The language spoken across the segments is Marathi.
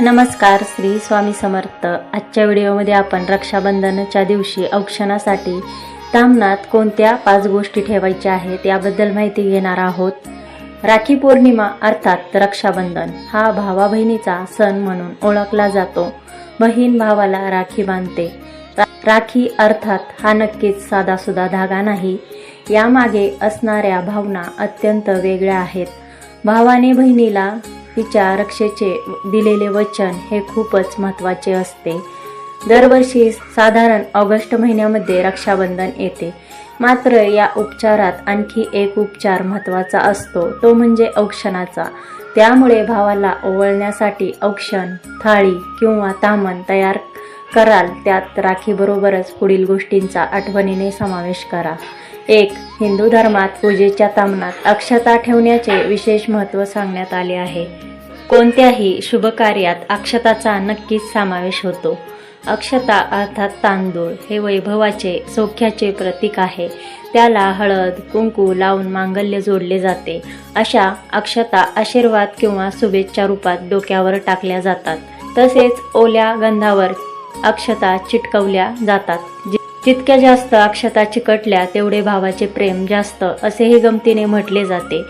नमस्कार श्री स्वामी समर्थ. आजच्या व्हिडिओमध्ये आपण रक्षाबंधनाच्या दिवशी औक्षणासाठी तामनात कोणत्या पाच गोष्टी ठेवायच्या आहेत याबद्दल माहिती घेणार आहोत. राखी पौर्णिमा अर्थात रक्षाबंधन हा भावा बहिणीचा सण म्हणून ओळखला जातो. बहीण भावाला राखी बांधते. राखी अर्थात हा नक्कीच साधासुधा धागा नाही. यामागे असणाऱ्या भावना अत्यंत वेगळ्या आहेत. भावाने बहिणीला तिच्या रक्षेचे दिलेले वचन हे खूपच महत्त्वाचे असते. दरवर्षी साधारण ऑगस्ट महिन्यामध्ये रक्षाबंधन येते. मात्र या उपचारात आणखी एक उपचार महत्त्वाचा असतो तो म्हणजे औक्षणाचा. त्यामुळे भावाला ओवळण्यासाठी औक्षण थाळी किंवा तामण तयार कराल त्यात राखीबरोबरच पुढील गोष्टींचा आठवणीने समावेश करा. एक हिंदू धर्मात पूजेच्या तामनात अक्षता ठेवण्याचे विशेष महत्त्व सांगण्यात आले आहे. कोणत्याही शुभ कार्यात अक्षताचा नक्कीच समावेश होतो. अक्षता अर्थात तांदूळ हे वैभवाचे सौख्याचे प्रतीक आहे. त्याला हळद कुंकू लावून मांगल्य जोडले जाते. अशा अक्षता आशीर्वाद किंवा शुभेच्छा रूपात डोक्यावर टाकल्या जातात. तसेच ओल्या गंधावर अक्षता चिटकवल्या जातात. जितक्या जास्त अक्षता चिकटल्या तेवढे भावाचे प्रेम जास्त असेही गमतीने म्हटले जाते.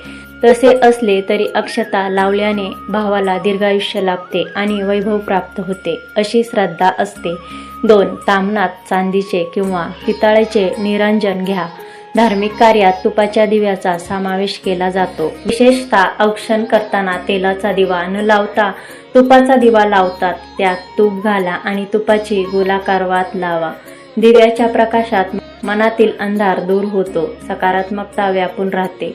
तसे असले तरी अक्षता लावल्याने भावाला दीर्घायुष्य लाभते आणि वैभव प्राप्त होते अशी श्रद्धा असते. दोन तामनात चांदीचे किंवा पितळेचे निरंजन घ्या. धार्मिक कार्यात तुपाच्या दिव्याचा समावेश केला जातो. विशेषतः औक्षण करताना तेलाचा दिवा न लावता तुपाचा दिवा लावतात त्यात तूप घाला आणि तुपाची गोलाकार वात लावा. दिव्याच्या प्रकाशात मनातील अंधार दूर होतो सकारात्मकता व्यापून राहते.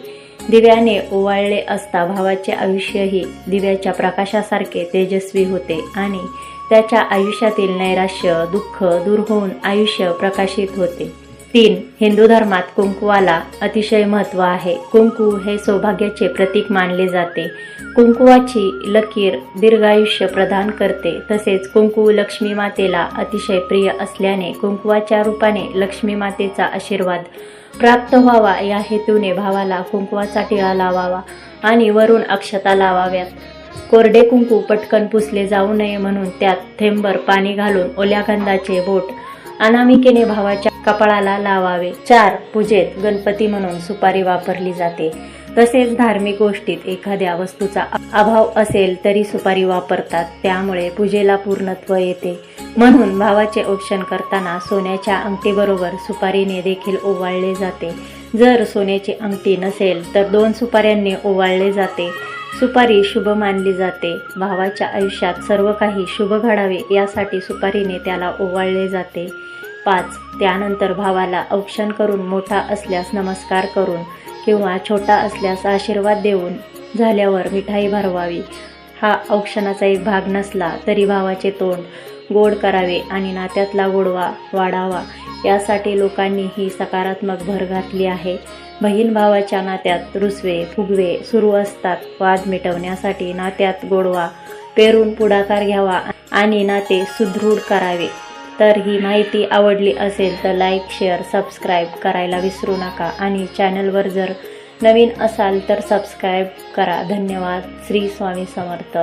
दिव्याने ओवाळले असता भावाचे आयुष्यही दिव्याच्या प्रकाशासारखे तेजस्वी होते आणि त्याच्या आयुष्यातील नैराश्य दुःख दूर होऊन आयुष्य प्रकाशित होते. तीन हिंदू धर्मात कुंकुवाला अतिशय महत्त्व आहे. कुंकू हे सौभाग्याचे प्रतीक मानले जाते. कुंकुवाची लकीर दीर्घायुष्य प्रदान करते. तसेच कुंकू लक्ष्मी मातेला अतिशय प्रिय असल्याने कुंकुवाच्या रूपाने लक्ष्मी मातेचा आशीर्वाद प्राप्त व्हावा. या हेतूने भावाला कुंकुवाचा टिळा लावावा आणि वरून अक्षता लावाव्यात. कोरडे कुंकू पटकन पुसले जाऊ नये म्हणून त्यात थेंबर पाणी घालून ओल्या गंधाचे बोट अनामिकेने भावाच्या कपाळाला लावावे. चार पूजेत गणपती म्हणून सुपारी वापरली जाते. तसेच धार्मिक गोष्टीत एखाद्या वस्तूचा अभाव असेल तरी सुपारी वापरतात. त्यामुळे पूजेला पूर्णत्व येते. म्हणून भावाचे औक्षण करताना सोन्याच्या अंगठीबरोबर सुपारीने देखील ओवाळले जाते. जर सोन्याची अंगठी नसेल तर दोन सुपाऱ्यांनी ओवाळले जाते. सुपारी शुभ मानली जाते. भावाच्या आयुष्यात सर्व काही शुभ घडावे यासाठी सुपारीने त्याला ओवाळले जाते. पाच. त्यानंतर भावाला औक्षण करून मोठा असल्यास नमस्कार करून किंवा छोटा असल्यास आशीर्वाद देऊन झाल्यावर मिठाई भरवावी. हा औक्षणाचा एक भाग नसला तरी भावाचे तोंड गोड करावे आणि नात्यातला गोडवा वाढावा यासाठी लोकांनी ही सकारात्मक भर घातली आहे. बहीण भावाच्या नात्यात रुसवे फुगवे सुरू असतात. वाद मिटवण्यासाठी नात्यात गोडवा पेरून पुढाकार घ्यावा आणि नाते सुदृढ करावे. तर ही माहिती आवडली असेल तर लाईक शेअर सबस्क्राईब करायला विसरू नका. आणि चॅनलवर जर नवीन असाल तर सबस्क्राईब करा. धन्यवाद. श्री स्वामी समर्थ.